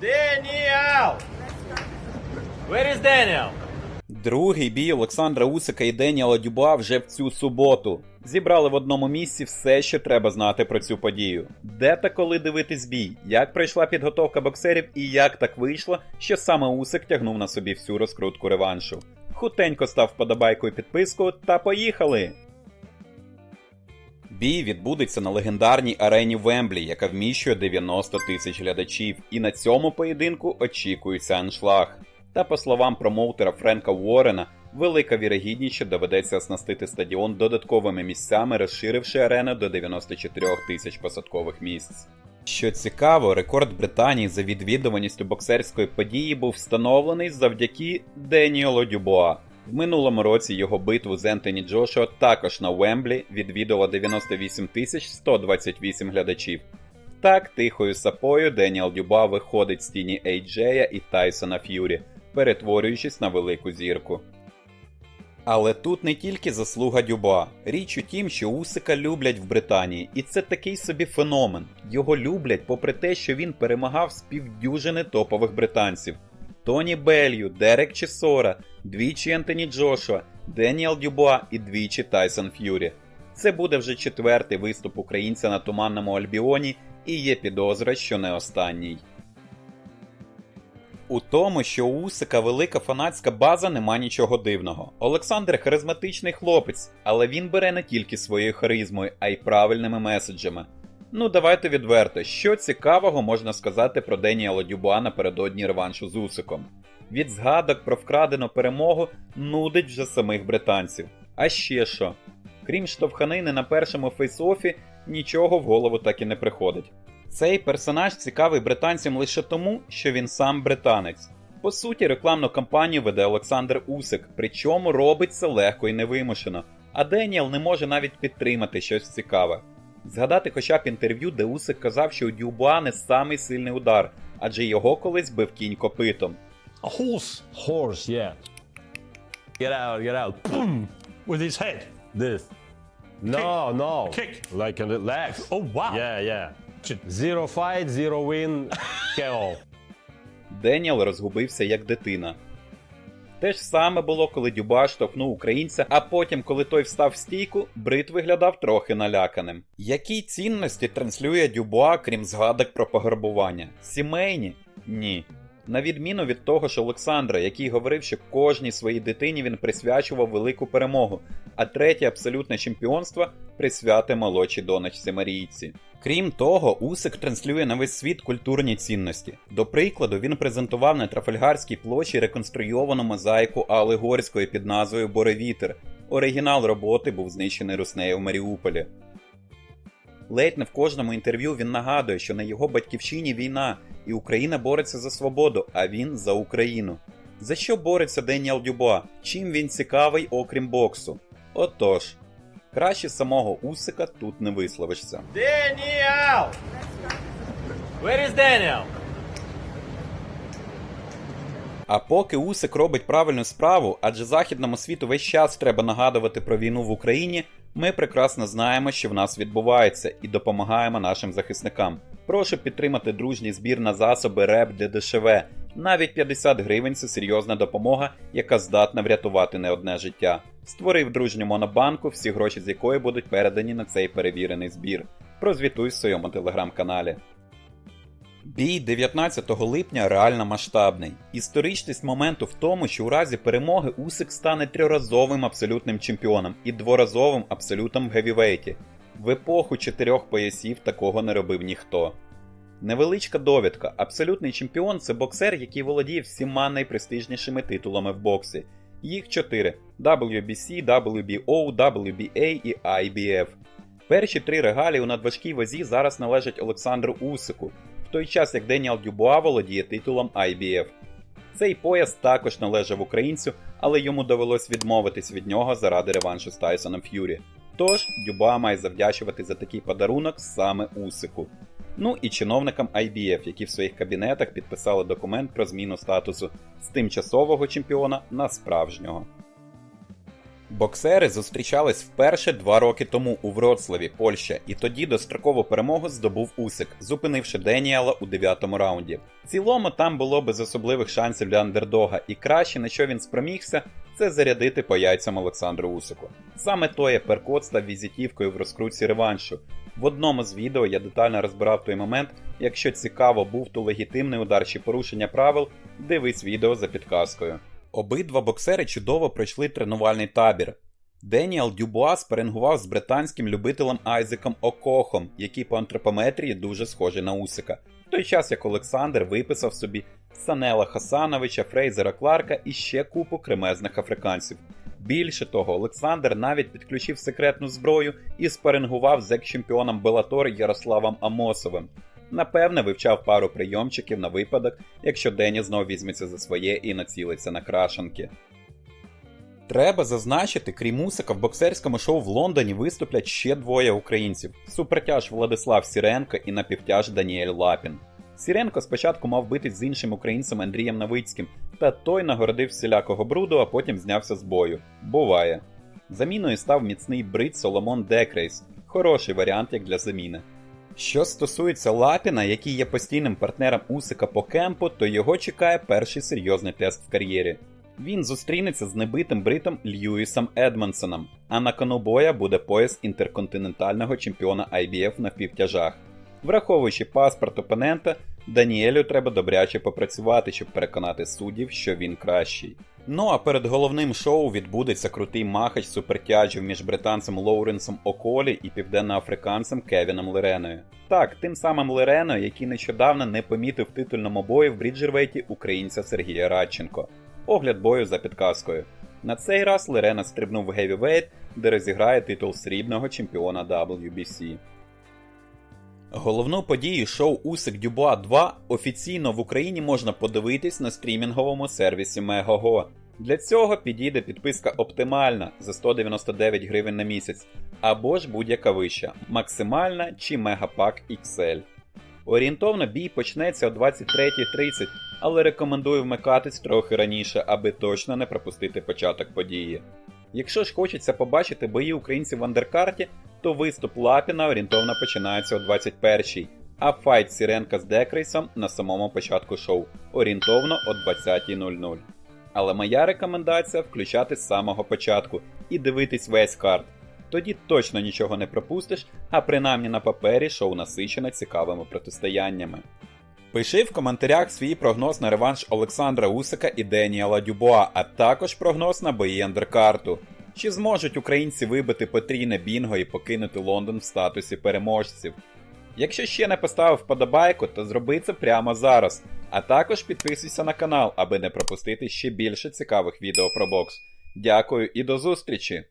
Daniel! Where is Daniel? Другий бій Олександра Усика і Деніела Дюба вже в цю суботу. Зібрали в одному місці все, що треба знати про цю подію. Де та коли дивитись бій, як пройшла підготовка боксерів і як так вийшло, що саме Усик тягнув на собі всю розкрутку реваншу. Хутенько став вподобайкою підписку та поїхали! Бій відбудеться на легендарній арені Вемблі, яка вміщує 90 тисяч глядачів, і на цьому поєдинку очікується аншлаг. Та по словам промоутера Френка Уоррена, велика вірогідність, що доведеться оснастити стадіон додатковими місцями, розширивши арену до 94 тисяч посадкових місць. Що цікаво, рекорд Британії за відвідуваністю боксерської події був встановлений завдяки Деніелу Дюбуа. В минулому році його битву з Ентоні Джошуа також на Уемблі відвідало 98 тисяч 128 глядачів. Так, тихою сапою Деніел Дюба виходить з тіні Ейджея і Тайсона Ф'юрі, перетворюючись на велику зірку. Але тут не тільки заслуга Дюба. Річ у тім, що Усика люблять в Британії, і це такий собі феномен. Його люблять, попри те, що він перемагав з півдюжини топових британців: Тоні Белью, Дерек Чесора, двічі Ентоні Джошуа, Деніел Дюбуа і двічі Тайсон Ф'юрі. Це буде вже четвертий виступ українця на туманному Альбіоні, і є підозра, що не останній. У тому, що у Усика велика фанатська база, нема нічого дивного. Олександр харизматичний хлопець, але він бере не тільки своєю харизмою, а й правильними меседжами. Ну, давайте відверто, що цікавого можна сказати про Деніела Дюбуа напередодні реваншу з Усиком. Від згадок про вкрадену перемогу нудить вже самих британців. А ще що? Крім штовханини на першому фейс-офі, нічого в голову так і не приходить. Цей персонаж цікавий британцям лише тому, що він сам британець. По суті, рекламну кампанію веде Олександр Усик, причому робить це легко і невимушено, а Деніел не може навіть підтримати щось цікаве. Згадати хоча б інтерв'ю, де Усик казав, що у Дюбуа не самий сильний удар, адже його колись бив кінь копитом. A horse. Horse, yeah. Get out, get out. Boom! With his head. This. No, no. Kick. Like on the legs. Oh, wow. Yeah, yeah. Zero fight, zero win, KO. Деніел розгубився як дитина. Те ж саме було, коли Дюба штовхнув українця, а потім, коли той встав в стійку, Брит виглядав трохи наляканим. Які цінності транслює Дюбуа, крім згадок про пограбування? Сімейні? Ні. На відміну від того ж Олександра, який говорив, що кожній своїй дитині він присвячував велику перемогу, а третє абсолютне чемпіонство присвяти молодшій донечці Марійці. Крім того, Усик транслює на весь світ культурні цінності. До прикладу, він презентував на Трафальгарській площі реконструйовану мозаїку Алли Горської під назвою Боревітер. Оригінал роботи був знищений руснею в Маріуполі. Ледь не в кожному інтерв'ю він нагадує, що на його батьківщині війна, і Україна бореться за свободу, а він за Україну. За що бореться Деніел Дюбуа? Чим він цікавий, окрім боксу? Отож, краще самого Усика тут не висловишся. Daniel! Where is Daniel? А поки Усик робить правильну справу, адже західному світу весь час треба нагадувати про війну в Україні, ми прекрасно знаємо, що в нас відбувається, і допомагаємо нашим захисникам. Прошу підтримати дружній збір на засоби РЕП для ДШВ. Навіть 50 гривень це серйозна допомога, яка здатна врятувати не одне життя. Створив дружню монобанку, всі гроші з якої будуть передані на цей перевірений збір. Прозвітуй в своєму телеграм-каналі. Бій 19 липня реально масштабний. Історичність моменту в тому, що у разі перемоги Усик стане трьоразовим абсолютним чемпіоном і дворазовим абсолютом в гевівейті. В епоху чотирьох поясів такого не робив ніхто. Невеличка довідка. Абсолютний чемпіон це боксер, який володіє всіма найпрестижнішими титулами в боксі. Їх чотири: WBC, WBO, WBA і IBF. Перші три регалії у надважкій вазі зараз належать Олександру Усику, той час як Деніел Дюбуа володіє титулом IBF. Цей пояс також належав українцю, але йому довелось відмовитись від нього заради реваншу з Тайсоном Ф'юрі. Тож Дюбуа має завдячувати за такий подарунок саме Усику. Ну і чиновникам IBF, які в своїх кабінетах підписали документ про зміну статусу з тимчасового чемпіона на справжнього. Боксери зустрічались вперше два роки тому у Вроцлаві, Польща, і тоді дострокову перемогу здобув Усик, зупинивши Деніела у дев'ятому раунді. В цілому там було без особливих шансів для андердога, і краще на що він спромігся, це зарядити по яйцям Олександру Усику. Саме той перкот став візитівкою в розкрутці реваншу. В одному з відео я детально розбирав той момент. Якщо цікаво, був то легітимний удар чи порушення правил, дивись відео за підказкою. Обидва боксери чудово пройшли тренувальний табір. Деніел Дюбуа спарингував з британським любителем Айзеком Окохом, який по антропометрії дуже схожий на Усика. В той час як Олександр виписав собі Санела Хасановича, Фрейзера Кларка і ще купу кремезних африканців. Більше того, Олександр навіть підключив секретну зброю і спарингував з екс-чемпіоном Белатор Ярославом Амосовим. Напевне, вивчав пару прийомчиків на випадок, якщо Дені знов візьметься за своє і націлиться на крашенки. Треба зазначити, крім Усика, в боксерському шоу в Лондоні виступлять ще двоє українців: супертяж Владислав Сіренко і напівтяж Даніель Лапін. Сіренко спочатку мав битись з іншим українцем Андрієм Новицьким, та той нагородив всілякого бруду, а потім знявся з бою. Буває. Заміною став міцний брит Соломон Декрейс. Хороший варіант як для заміни. Що стосується Лапіна, який є постійним партнером Усика по кемпу, то його чекає перший серйозний тест в кар'єрі. Він зустрінеться з небитим бритом Льюісом Едмонсоном, а на кону боя буде пояс інтерконтинентального чемпіона IBF на півтяжах. Враховуючи паспорт опонента, Даніелю треба добряче попрацювати, щоб переконати суддів, що він кращий. Ну а перед головним шоу відбудеться крутий махач супертяжів між британцем Лоуренсом Околі і південноафриканцем Кевіном Лереною. Так, тим самим Лереною, який нещодавно не помітив титульному бою в Бріджервейті українця Сергія Радченко. Огляд бою за підказкою. На цей раз Лерена стрибнув в гевівейт, де розіграє титул срібного чемпіона WBC. Головну подію шоу Усик Дюбуа 2 офіційно в Україні можна подивитись на стрімінговому сервісі Megogo. Для цього підійде підписка оптимальна за 199 гривень на місяць, або ж будь-яка вища, максимальна чи Мегапак XL. Орієнтовно бій почнеться о 23.30, але рекомендую вмикатись трохи раніше, аби точно не пропустити початок події. Якщо ж хочеться побачити бої українців в андеркарті, то виступ Лапіна орієнтовно починається о 21-й, а файт Сіренка з Декрейсом на самому початку шоу орієнтовно о 20.00. Але моя рекомендація включати з самого початку і дивитись весь карт. Тоді точно нічого не пропустиш, а принаймні на папері шоу насичене цікавими протистояннями. Пиши в коментарях свій прогноз на реванш Олександра Усика і Деніела Дюбуа, а також прогноз на бої андеркарту. Чи зможуть українці вибити потрійне бінго і покинути Лондон в статусі переможців? Якщо ще не поставив вподобайку, то зроби це прямо зараз. А також підписуйся на канал, аби не пропустити ще більше цікавих відео про бокс. Дякую і до зустрічі!